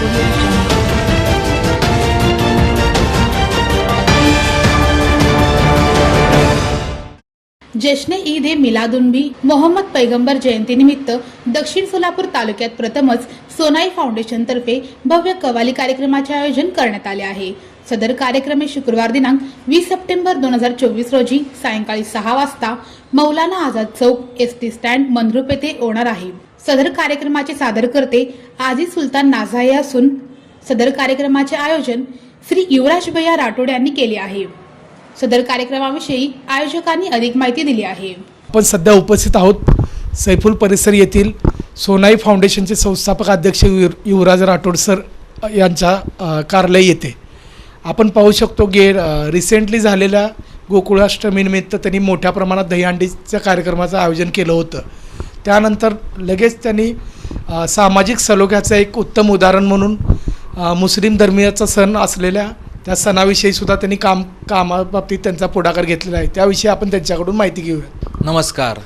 We'll jungle. Eid ए मिलादुनबी मोहम्मद पैगंबर जयंतीनिमित्त दक्षिण सोलापूर तालुक्यात प्रथमच सोनाई फाउंडेशन तर्फे भव्य कवाली कार्यक्रमाचे आयोजन करण्यात आले आहे सदर कार्यक्रम शुक्रवार दिनांक वीस सप्टेंबर दोन हजार चोवीस रोजी सायंकाळी सहा वाजता Maulana Azad Chowk S T stand Mandrup येथे होणार आहे सदर कार्यक्रमाचे सादरकर्ते आजी सुलतान नाझाई असून सदर कार्यक्रमाचे आयोजन श्री युवराज भैया राठोड यांनी केले आहे सदर कार्यक्रमाविषयी आयोजकांनी अधिक माहिती दिली आहे. आपण सध्या उपस्थित आहोत. सैफुल परिसर येथील सोनाई फाउंडेशनचे संस्थापक अध्यक्ष युव युवराज राठोड सर यांच्या कार्यालय येथे. आपण पाहू शकतो गे रिसेंटली झालेल्या गोकुळाष्टमीनिमित्त त्यांनी मोठ्या प्रमाणात दहीहंडीच्या कार्यक्रमाचं आयोजन केलं होतं. त्यानंतर लगेच त्यांनी सामाजिक सलोख्याचं एक उत्तम उदाहरण म्हणून मुस्लिम धर्मीयाचा सण असलेल्या त्या सणाविषयी सुद्धा त्यांनी काम कामाबाबतीत त्यांचा पुढाकार घेतलेला आहे. त्याविषयी आपण त्यांच्याकडून माहिती घेऊया नमस्कार.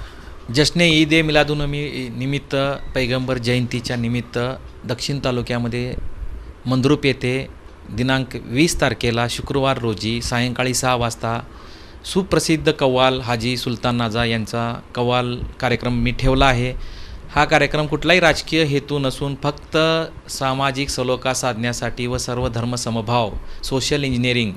जश्ने ईद ए मिलादुनमी निमित्त पैगंबर जयंतीच्या निमित्त दक्षिण तालुक्यामध्ये मंद्रुप येथे दिनांक वीस तारखेला शुक्रवार रोजी सायंकाळी सहा वाजता सुप्रसिद्ध कव्वाल हाजी सुलतान नाजा यांचा कव्वाल कार्यक्रम मी ठेवला आहे. हा कार्यक्रम कुठलाही राजकीय हेतू नसून फक्त सामाजिक सलोखा साधण्यासाठी व सर्व धर्मसमभाव सोशल इंजिनिअरिंग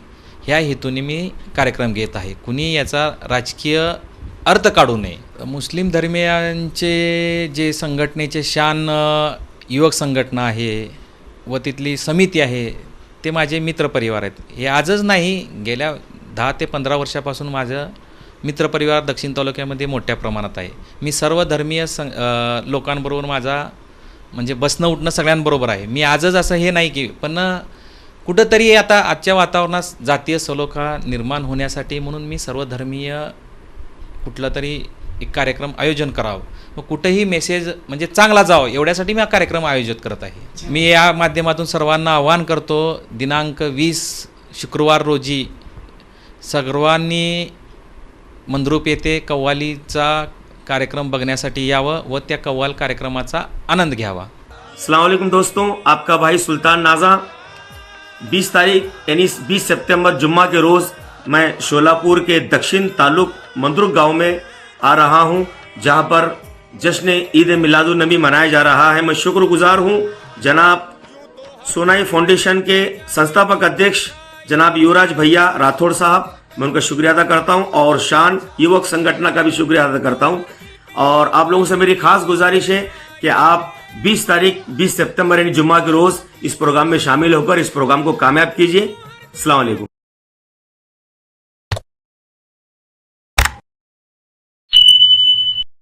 ह्या हेतूने मी कार्यक्रम घेत आहे. कुणी याचा राजकीय अर्थ काढू नये. मुस्लिम धर्मियांचे जे संघटनेचे शान युवक संघटना आहे व तिथली समिती आहे ते माझे मित्रपरिवार आहेत. हे आजच नाही गेल्या दहा ते पंधरा वर्षापासून माझं मित्रपरिवार दक्षिण तालुक्यामध्ये मोठ्या प्रमाणात आहे. मी सर्व धर्मीय सं लोकांबरोबर माझा म्हणजे बसणं उठणं सगळ्यांबरोबर आहे. मी आजच असं हे नाही की पण कुठंतरी आता आजच्या वातावरणात जातीय सलोखा निर्माण होण्यासाठी म्हणून मी सर्वधर्मीय कुठला कुठलं तरी एक कार्यक्रम आयोजन करावं. मग कुठंही मेसेज म्हणजे चांगला जावं एवढ्यासाठी मी हा कार्यक्रम आयोजित करत आहे. मी या माध्यमातून सर्वांना आवाहन करतो दिनांक वीस शुक्रवार रोजी सर्वांनी मंद्रुप येथे कव्वालीचा कार्यक्रम बघण्यासाठी यावं व त्या कव्वाल कार्यक्रमाचा आनंद घ्यावा. अलैक्म दोस्तों आपका भाई सुल्तान नाजा। 20 तारीख यानी 20 सितंबर जुम्मा के रोज मैं शोलापुर के दक्षिण तालुक मंद्रुक गांव में आ रहा हूं जहां पर जश्न ईद मिलादुल नबी मनाया जा रहा है। मैं शुक्रगुजार हूं जनाब सोनाई फाउंडेशन के संस्थापक अध्यक्ष जनाब युवराज भैया राठौड़ साहब। मैं उनका शुक्रिया अदा करता हूँ और शान युवक संगठन का भी शुक्रिया अदा करता हूँ। और आप लोगों से मेरी खास गुजारिश है कि आप 20 तारीख 20 सितंबर यानी जुम्मा के रोज इस प्रोग्राम में शामिल होकर इस प्रोग्राम को कामयाब कीजिए। वालेकुम।